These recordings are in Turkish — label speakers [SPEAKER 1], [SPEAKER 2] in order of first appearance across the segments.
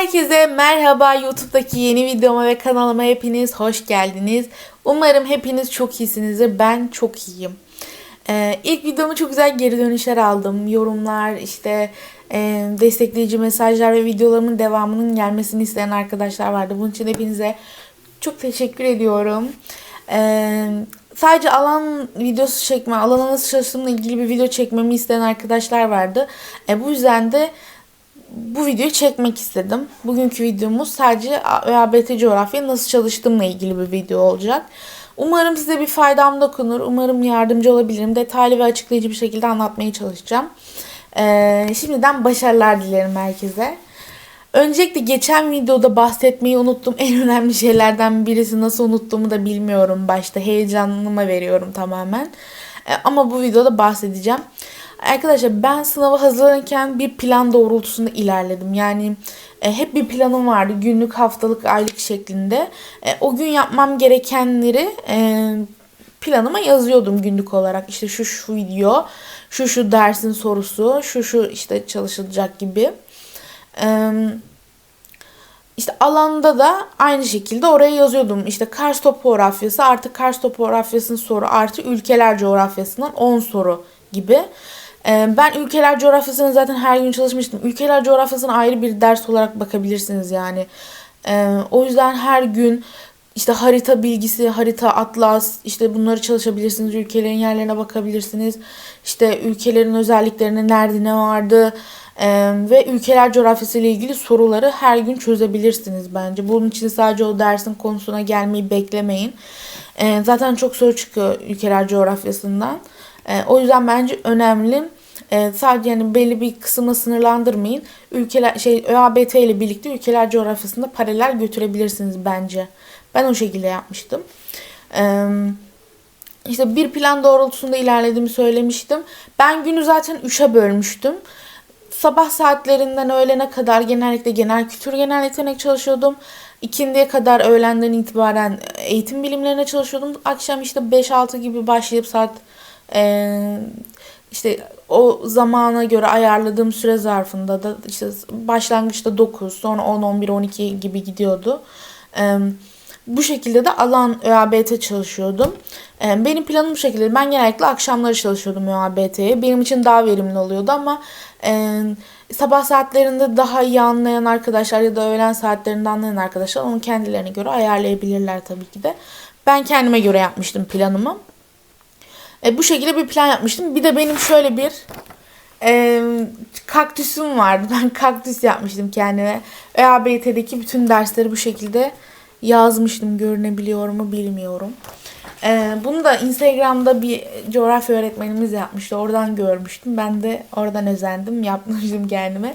[SPEAKER 1] Herkese merhaba YouTube'daki yeni videoma ve kanalıma hepiniz hoş geldiniz. Umarım hepiniz çok iyisinizdir. Ben çok iyiyim. Ee, ilk videomu çok güzel geri dönüşler aldım. Yorumlar, işte e, destekleyici mesajlar ve videolarımın devamının gelmesini isteyen arkadaşlar vardı. Bunun için hepinize çok teşekkür ediyorum. Ee, sadece alan videosu çekme, alana nasıl çalıştığımla ilgili bir video çekmemi isteyen arkadaşlar vardı. E, bu yüzden de bu videoyu çekmek istedim. Bugünkü videomuz sadece ÖABT coğrafya nasıl çalıştığımla ilgili bir video olacak. Umarım size bir faydam dokunur. Umarım yardımcı olabilirim. Detaylı ve açıklayıcı bir şekilde anlatmaya çalışacağım. Ee, şimdiden başarılar dilerim herkese. Öncelikle geçen videoda bahsetmeyi unuttum. En önemli şeylerden birisi nasıl unuttuğumu da bilmiyorum başta. Heyecanıma veriyorum tamamen. Ee, ama bu videoda bahsedeceğim. Arkadaşlar ben sınava hazırlanırken bir plan doğrultusunda ilerledim. Yani e, hep bir planım vardı günlük, haftalık, aylık şeklinde. E, o gün yapmam gerekenleri e, planıma yazıyordum günlük olarak. İşte şu şu video, şu şu dersin sorusu, şu şu işte çalışılacak gibi. Eee işte alanda da aynı şekilde oraya yazıyordum. İşte Kars topografyası artı Kars topografyasının soru artı ülkeler coğrafyasından 10 soru gibi. Ee, ben ülkeler coğrafyasına zaten her gün çalışmıştım. Ülkeler coğrafyasına ayrı bir ders olarak bakabilirsiniz yani. Ee, o yüzden her gün işte harita bilgisi, harita, atlas, işte bunları çalışabilirsiniz. Ülkelerin yerlerine bakabilirsiniz. İşte ülkelerin özelliklerine nerede ne vardı ee, ve ülkeler coğrafyası ile ilgili soruları her gün çözebilirsiniz bence. Bunun için sadece o dersin konusuna gelmeyi beklemeyin. Zaten çok soru çıkıyor ülkeler coğrafyasından. E, o yüzden bence önemli. E, sadece yani belli bir kısımla sınırlandırmayın. Ülkeler şey ÖABT ile birlikte ülkeler coğrafyasında paralel götürebilirsiniz bence. Ben o şekilde yapmıştım. E, işte bir plan doğrultusunda ilerlediğimi söylemiştim. Ben günü zaten 3'e bölmüştüm. Sabah saatlerinden öğlene kadar genellikle genel kültür genel yetenek çalışıyordum. İkindiye kadar öğlenden itibaren eğitim bilimlerine çalışıyordum. Akşam işte 5-6 gibi başlayıp saat ee, işte o zamana göre ayarladığım süre zarfında da işte başlangıçta 9 sonra 10, 11, 12 gibi gidiyordu. Ee, bu şekilde de alan ÖABT çalışıyordum. Ee, benim planım bu şekilde. Ben genellikle akşamları çalışıyordum ÖABT'ye. Benim için daha verimli oluyordu ama e, sabah saatlerinde daha iyi anlayan arkadaşlar ya da öğlen saatlerinde anlayan arkadaşlar onu kendilerine göre ayarlayabilirler tabii ki de. Ben kendime göre yapmıştım planımı. E, bu şekilde bir plan yapmıştım. Bir de benim şöyle bir e, kaktüsüm vardı. Ben kaktüs yapmıştım kendime. ÖABT'deki bütün dersleri bu şekilde yazmıştım. Görünebiliyor mu bilmiyorum. E, bunu da Instagram'da bir coğrafya öğretmenimiz yapmıştı. Oradan görmüştüm. Ben de oradan özendim. Yapmıştım kendime.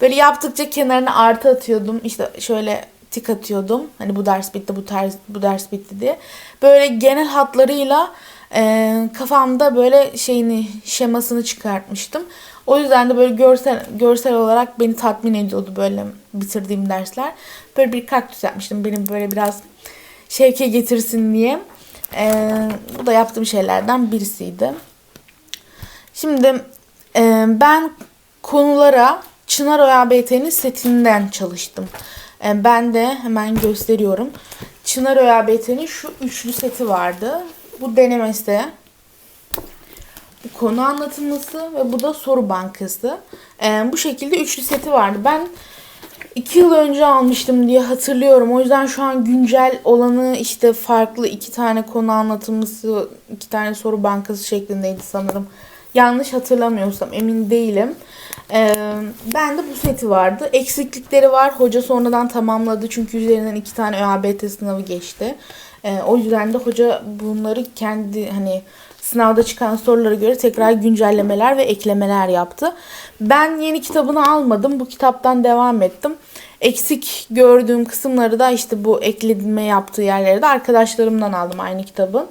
[SPEAKER 1] Böyle yaptıkça kenarına artı atıyordum. İşte şöyle tik atıyordum. Hani bu ders bitti, bu ders, bu ders bitti diye. Böyle genel hatlarıyla e, kafamda böyle şeyini şemasını çıkartmıştım. O yüzden de böyle görsel görsel olarak beni tatmin ediyordu böyle bitirdiğim dersler. Böyle bir kaktüs yapmıştım. Benim böyle biraz şevke getirsin diye. E, bu da yaptığım şeylerden birisiydi. Şimdi e, ben konulara Çınar ÖABT'nin setinden çalıştım. E, ben de hemen gösteriyorum. Çınar ÖABT'nin şu üçlü seti vardı. Bu denemesi. Bu konu anlatılması ve bu da soru bankası. Ee, bu şekilde üçlü seti vardı. Ben iki yıl önce almıştım diye hatırlıyorum. O yüzden şu an güncel olanı işte farklı iki tane konu anlatılması, iki tane soru bankası şeklindeydi sanırım. Yanlış hatırlamıyorsam emin değilim. Ee, ben de bu seti vardı. Eksiklikleri var. Hoca sonradan tamamladı. Çünkü üzerinden iki tane ÖABT sınavı geçti. Ee, o yüzden de hoca bunları kendi hani sınavda çıkan sorulara göre tekrar güncellemeler ve eklemeler yaptı. Ben yeni kitabını almadım. Bu kitaptan devam ettim. Eksik gördüğüm kısımları da işte bu ekleme yaptığı yerleri de arkadaşlarımdan aldım aynı kitabın.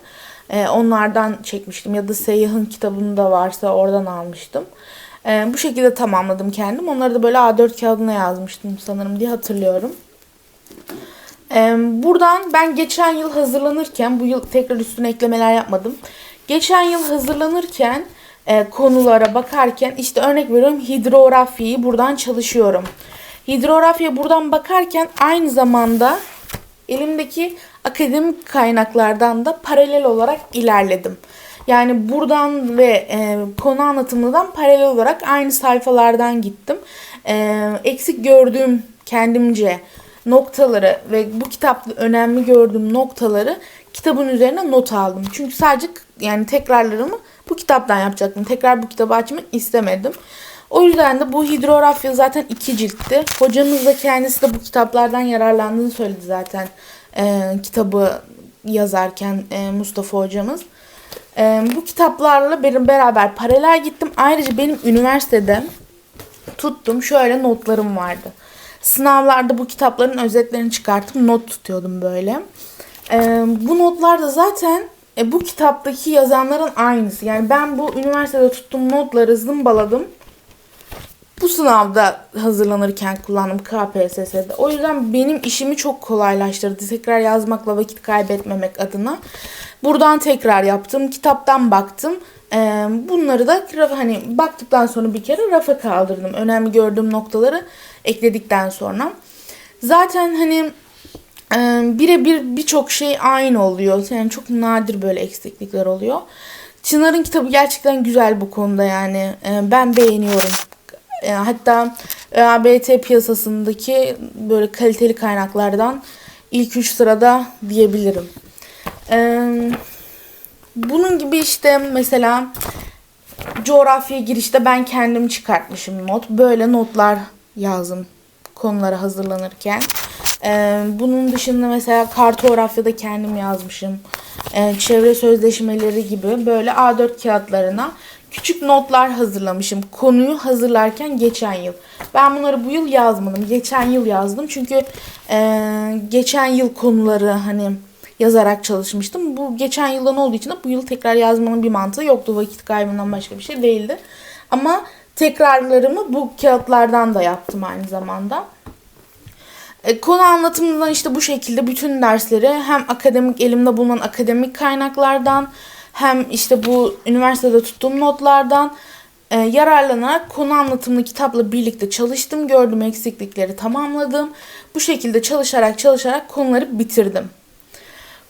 [SPEAKER 1] Ee, onlardan çekmiştim ya da Seyyah'ın kitabında varsa oradan almıştım. Ee, bu şekilde tamamladım kendim. Onları da böyle A4 kağıdına yazmıştım sanırım diye hatırlıyorum. Ee, buradan ben geçen yıl hazırlanırken, bu yıl tekrar üstüne eklemeler yapmadım. Geçen yıl hazırlanırken e, konulara bakarken işte örnek veriyorum hidrografiyi buradan çalışıyorum. hidrografya buradan bakarken aynı zamanda elimdeki akademik kaynaklardan da paralel olarak ilerledim. Yani buradan ve e, konu anlatımından paralel olarak aynı sayfalardan gittim. E, eksik gördüğüm kendimce noktaları ve bu kitapta önemli gördüğüm noktaları kitabın üzerine not aldım. Çünkü sadece yani tekrarlarımı bu kitaptan yapacaktım. Tekrar bu kitabı açmak istemedim. O yüzden de bu hidrografya zaten iki ciltti. Hocamız da kendisi de bu kitaplardan yararlandığını söyledi zaten e, kitabı yazarken e, Mustafa hocamız. E, bu kitaplarla benim beraber paralel gittim. Ayrıca benim üniversitede tuttum şöyle notlarım vardı. Sınavlarda bu kitapların özetlerini çıkartıp not tutuyordum böyle. E, bu notlar da zaten e, bu kitaptaki yazanların aynısı. Yani ben bu üniversitede tuttuğum notları zımbaladım. Bu sınavda hazırlanırken kullandım KPSS'de. O yüzden benim işimi çok kolaylaştırdı. Tekrar yazmakla vakit kaybetmemek adına. Buradan tekrar yaptım. Kitaptan baktım. Ee, bunları da hani baktıktan sonra bir kere rafa kaldırdım. Önemli gördüğüm noktaları ekledikten sonra. Zaten hani e, birebir birçok şey aynı oluyor. Yani çok nadir böyle eksiklikler oluyor. Çınar'ın kitabı gerçekten güzel bu konuda yani. E, ben beğeniyorum. E, hatta ABT piyasasındaki böyle kaliteli kaynaklardan ilk üç sırada diyebilirim. E, bunun gibi işte mesela coğrafya girişte ben kendim çıkartmışım not. Böyle notlar yazdım konulara hazırlanırken. Ee, bunun dışında mesela kartografyada kendim yazmışım. Ee, çevre sözleşmeleri gibi böyle A4 kağıtlarına küçük notlar hazırlamışım. Konuyu hazırlarken geçen yıl. Ben bunları bu yıl yazmadım. Geçen yıl yazdım. Çünkü e, geçen yıl konuları hani yazarak çalışmıştım. Bu geçen yıldan olduğu için de bu yıl tekrar yazmanın bir mantığı yoktu. Vakit kaybından başka bir şey değildi. Ama tekrarlarımı bu kağıtlardan da yaptım aynı zamanda. E, konu anlatımından işte bu şekilde bütün dersleri hem akademik elimde bulunan akademik kaynaklardan hem işte bu üniversitede tuttuğum notlardan e, yararlanarak konu anlatımlı kitapla birlikte çalıştım. Gördüğüm eksiklikleri tamamladım. Bu şekilde çalışarak çalışarak konuları bitirdim.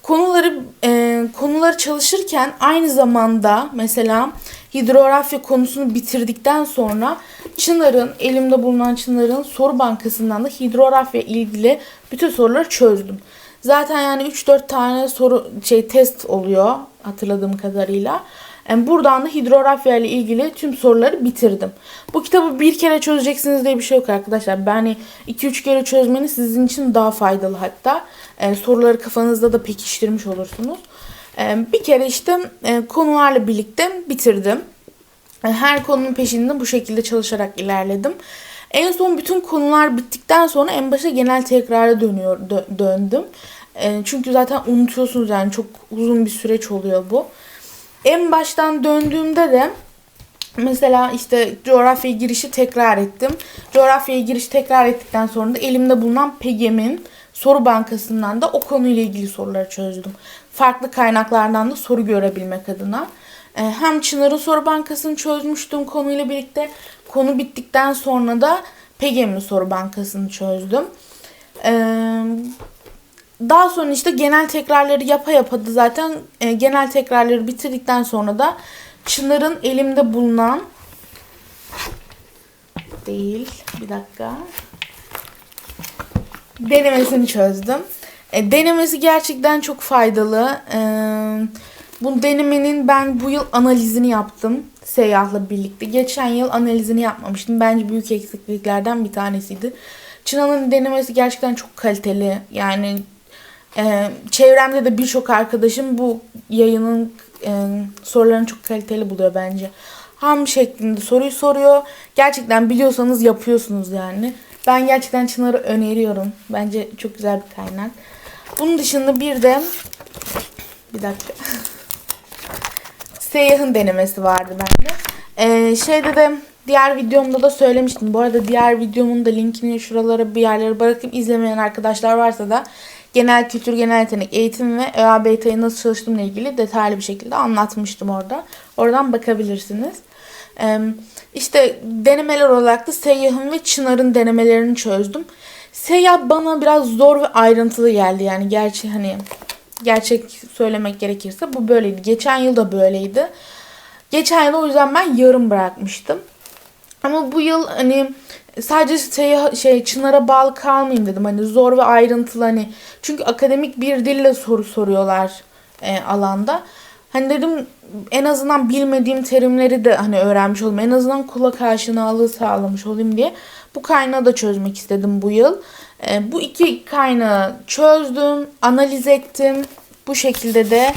[SPEAKER 1] Konuları e, konuları çalışırken aynı zamanda mesela hidrografya konusunu bitirdikten sonra Çınar'ın elimde bulunan Çınar'ın soru bankasından da hidrografya ilgili bütün soruları çözdüm. Zaten yani 3-4 tane soru şey test oluyor hatırladığım kadarıyla. Yani buradan da hidrografya ile ilgili tüm soruları bitirdim. Bu kitabı bir kere çözeceksiniz diye bir şey yok arkadaşlar. Ben 2-3 kere çözmeniz sizin için daha faydalı hatta. Yani soruları kafanızda da pekiştirmiş olursunuz. Bir kere işte konularla birlikte bitirdim. Her konunun peşinde bu şekilde çalışarak ilerledim. En son bütün konular bittikten sonra en başa genel tekrara dönüyor dö- döndüm. E, çünkü zaten unutuyorsunuz yani çok uzun bir süreç oluyor bu. En baştan döndüğümde de mesela işte coğrafya girişi tekrar ettim. Coğrafyaya giriş tekrar ettikten sonra da elimde bulunan PEGEM'in soru bankasından da o konuyla ilgili soruları çözdüm. Farklı kaynaklardan da soru görebilmek adına. Ee, hem Çınar'ın soru bankasını çözmüştüm konuyla birlikte. Konu bittikten sonra da PEGEM'in soru bankasını çözdüm. Ee, daha sonra işte genel tekrarları yapa yapadı zaten e, genel tekrarları bitirdikten sonra da Çınar'ın elimde bulunan değil bir dakika denemesini çözdüm. E, denemesi gerçekten çok faydalı. E, bu denemenin ben bu yıl analizini yaptım Seyyah'la birlikte. Geçen yıl analizini yapmamıştım. Bence büyük eksikliklerden bir tanesiydi. Çınar'ın denemesi gerçekten çok kaliteli. Yani e, çevremde de birçok arkadaşım bu yayının e, sorularını çok kaliteli buluyor bence. Ham şeklinde soruyu soruyor. Gerçekten biliyorsanız yapıyorsunuz yani. Ben gerçekten Çınar'ı öneriyorum. Bence çok güzel bir kaynak. Bunun dışında bir de bir dakika. Seyyah'ın denemesi vardı bende. Ee, şeyde de diğer videomda da söylemiştim. Bu arada diğer videomun da linkini şuralara bir yerlere bırakıp izlemeyen arkadaşlar varsa da genel kültür, genel yetenek, eğitim ve ÖABT'ye nasıl çalıştığımla ilgili detaylı bir şekilde anlatmıştım orada. Oradan bakabilirsiniz. Ee, işte denemeler olarak da Seyyah'ın ve Çınar'ın denemelerini çözdüm. Seyyah bana biraz zor ve ayrıntılı geldi. Yani gerçi hani gerçek söylemek gerekirse bu böyleydi. Geçen yıl da böyleydi. Geçen yıl o yüzden ben yarım bırakmıştım. Ama bu yıl hani sadece şey, şey Çınar'a bağlı kalmayayım dedim. Hani zor ve ayrıntılı hani çünkü akademik bir dille soru soruyorlar e, alanda. Hani dedim en azından bilmediğim terimleri de hani öğrenmiş olayım. En azından kulak aşinalığı sağlamış olayım diye bu kaynağı da çözmek istedim bu yıl. E, bu iki kaynağı çözdüm, analiz ettim. Bu şekilde de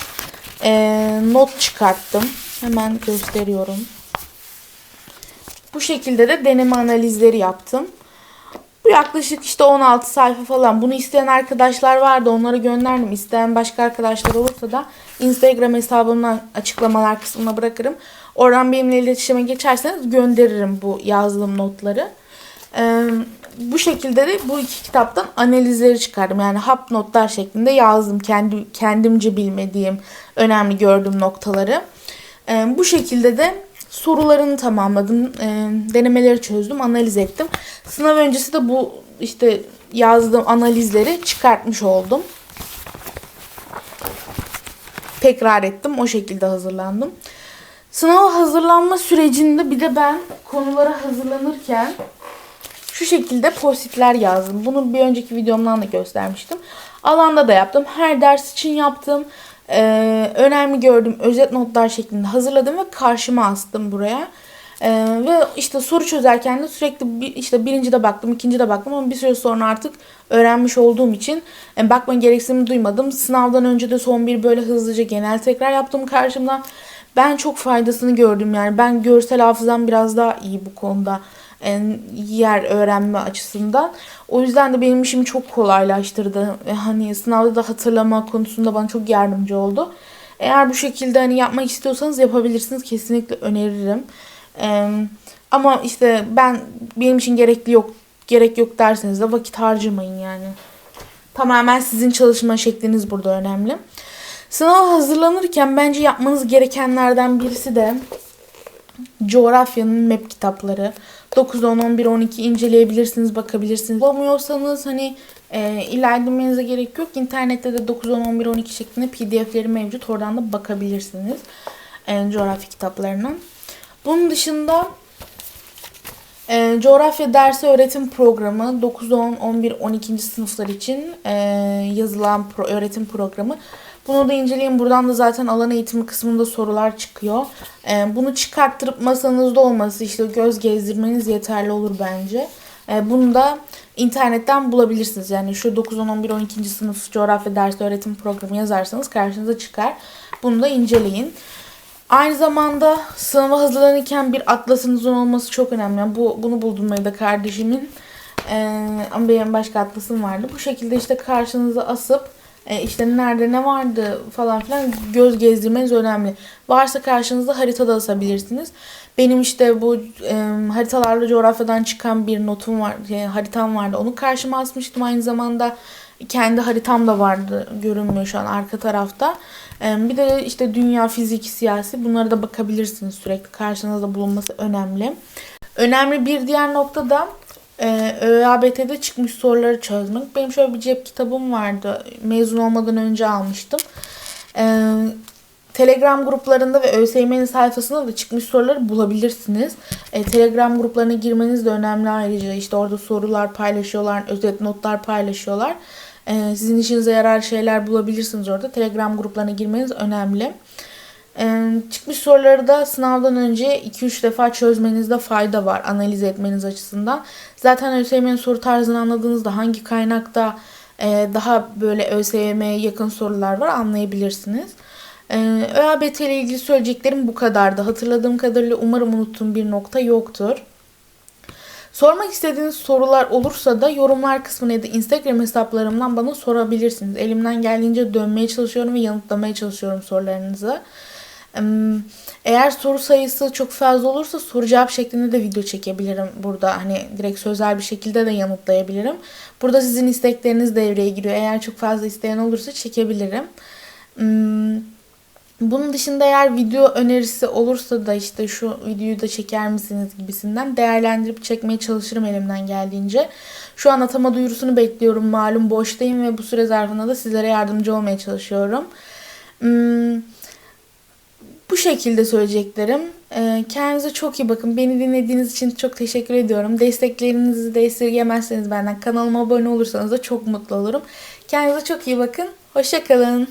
[SPEAKER 1] e, not çıkarttım. Hemen gösteriyorum. Bu şekilde de deneme analizleri yaptım. Yaklaşık işte 16 sayfa falan. Bunu isteyen arkadaşlar vardı. Onları gönderdim. İsteyen başka arkadaşlar olursa da Instagram hesabımdan açıklamalar kısmına bırakırım. Oradan benimle iletişime geçerseniz gönderirim bu yazdığım notları. Ee, bu şekilde de bu iki kitaptan analizleri çıkardım. Yani hap notlar şeklinde yazdım. Kendi, kendimce bilmediğim, önemli gördüğüm noktaları. Ee, bu şekilde de sorularını tamamladım. E, denemeleri çözdüm, analiz ettim. Sınav öncesi de bu işte yazdığım analizleri çıkartmış oldum. Tekrar ettim. O şekilde hazırlandım. Sınava hazırlanma sürecinde bir de ben konulara hazırlanırken şu şekilde postitler yazdım. Bunu bir önceki videomdan da göstermiştim. Alanda da yaptım. Her ders için yaptım e, önemli gördüğüm özet notlar şeklinde hazırladım ve karşıma astım buraya. Ee, ve işte soru çözerken de sürekli bir, işte birinci de baktım, ikinci de baktım ama bir süre sonra artık öğrenmiş olduğum için yani bakma gereksinimi duymadım. Sınavdan önce de son bir böyle hızlıca genel tekrar yaptım karşımda. Ben çok faydasını gördüm yani. Ben görsel hafızam biraz daha iyi bu konuda yer öğrenme açısından. O yüzden de benim işimi çok kolaylaştırdı. Ve hani sınavda da hatırlama konusunda bana çok yardımcı oldu. Eğer bu şekilde hani yapmak istiyorsanız yapabilirsiniz. Kesinlikle öneririm. Ee, ama işte ben benim için gerekli yok gerek yok derseniz de vakit harcamayın yani. Tamamen sizin çalışma şekliniz burada önemli. Sınava hazırlanırken bence yapmanız gerekenlerden birisi de coğrafyanın map kitapları. 9, 10, 11, 12 inceleyebilirsiniz, bakabilirsiniz. Bulamıyorsanız hani e, ilerlemenize gerek yok. İnternette de 9, 10, 11, 12 şeklinde pdf'leri mevcut. Oradan da bakabilirsiniz e, coğrafya kitaplarına. Bunun dışında e, coğrafya dersi öğretim programı 9, 10, 11, 12. sınıflar için e, yazılan pro, öğretim programı. Bunu da inceleyin. Buradan da zaten alan eğitimi kısmında sorular çıkıyor. Ee, bunu çıkarttırıp masanızda olması işte göz gezdirmeniz yeterli olur bence. Ee, bunu da internetten bulabilirsiniz. Yani şu 9, 10, 11, 12. sınıf coğrafya dersi öğretim programı yazarsanız karşınıza çıkar. Bunu da inceleyin. Aynı zamanda sınava hazırlanırken bir atlasınızın olması çok önemli. Yani bu bunu buldum da kardeşimin. Ee, ama benim başka atlasım vardı. Bu şekilde işte karşınıza asıp e, işte nerede ne vardı falan filan göz gezdirmeniz önemli. Varsa karşınızda harita da asabilirsiniz. Benim işte bu e, haritalarla coğrafyadan çıkan bir notum var, e, haritam vardı. Onu karşıma asmıştım aynı zamanda. Kendi haritam da vardı. Görünmüyor şu an arka tarafta. E, bir de işte dünya, fizik, siyasi bunlara da bakabilirsiniz sürekli. Karşınızda bulunması önemli. Önemli bir diğer nokta da ee, ÖABT'de çıkmış soruları çözmek. Benim şöyle bir cep kitabım vardı. Mezun olmadan önce almıştım. Ee, Telegram gruplarında ve ÖSYM'nin sayfasında da çıkmış soruları bulabilirsiniz. E, Telegram gruplarına girmeniz de önemli ayrıca. İşte orada sorular paylaşıyorlar, özet notlar paylaşıyorlar. E, sizin işinize yarar şeyler bulabilirsiniz orada. Telegram gruplarına girmeniz önemli. Ee, çıkmış soruları da sınavdan önce 2-3 defa çözmenizde fayda var analiz etmeniz açısından. Zaten ÖSYM'nin soru tarzını anladığınızda hangi kaynakta e, daha böyle ÖSYM'ye yakın sorular var anlayabilirsiniz. Ee, ÖABT ile ilgili söyleyeceklerim bu kadardı. Hatırladığım kadarıyla umarım unuttuğum bir nokta yoktur. Sormak istediğiniz sorular olursa da yorumlar kısmına ya da Instagram hesaplarımdan bana sorabilirsiniz. Elimden geldiğince dönmeye çalışıyorum ve yanıtlamaya çalışıyorum sorularınızı. Eğer soru sayısı çok fazla olursa soru cevap şeklinde de video çekebilirim burada. Hani direkt sözel bir şekilde de yanıtlayabilirim. Burada sizin istekleriniz devreye giriyor. Eğer çok fazla isteyen olursa çekebilirim. Bunun dışında eğer video önerisi olursa da işte şu videoyu da çeker misiniz gibisinden değerlendirip çekmeye çalışırım elimden geldiğince. Şu an atama duyurusunu bekliyorum. Malum boştayım ve bu süre zarfında da sizlere yardımcı olmaya çalışıyorum. Hmm, bu şekilde söyleyeceklerim. Ee, kendinize çok iyi bakın. Beni dinlediğiniz için çok teşekkür ediyorum. Desteklerinizi de esirgemezseniz benden kanalıma abone olursanız da çok mutlu olurum. Kendinize çok iyi bakın. Hoşçakalın.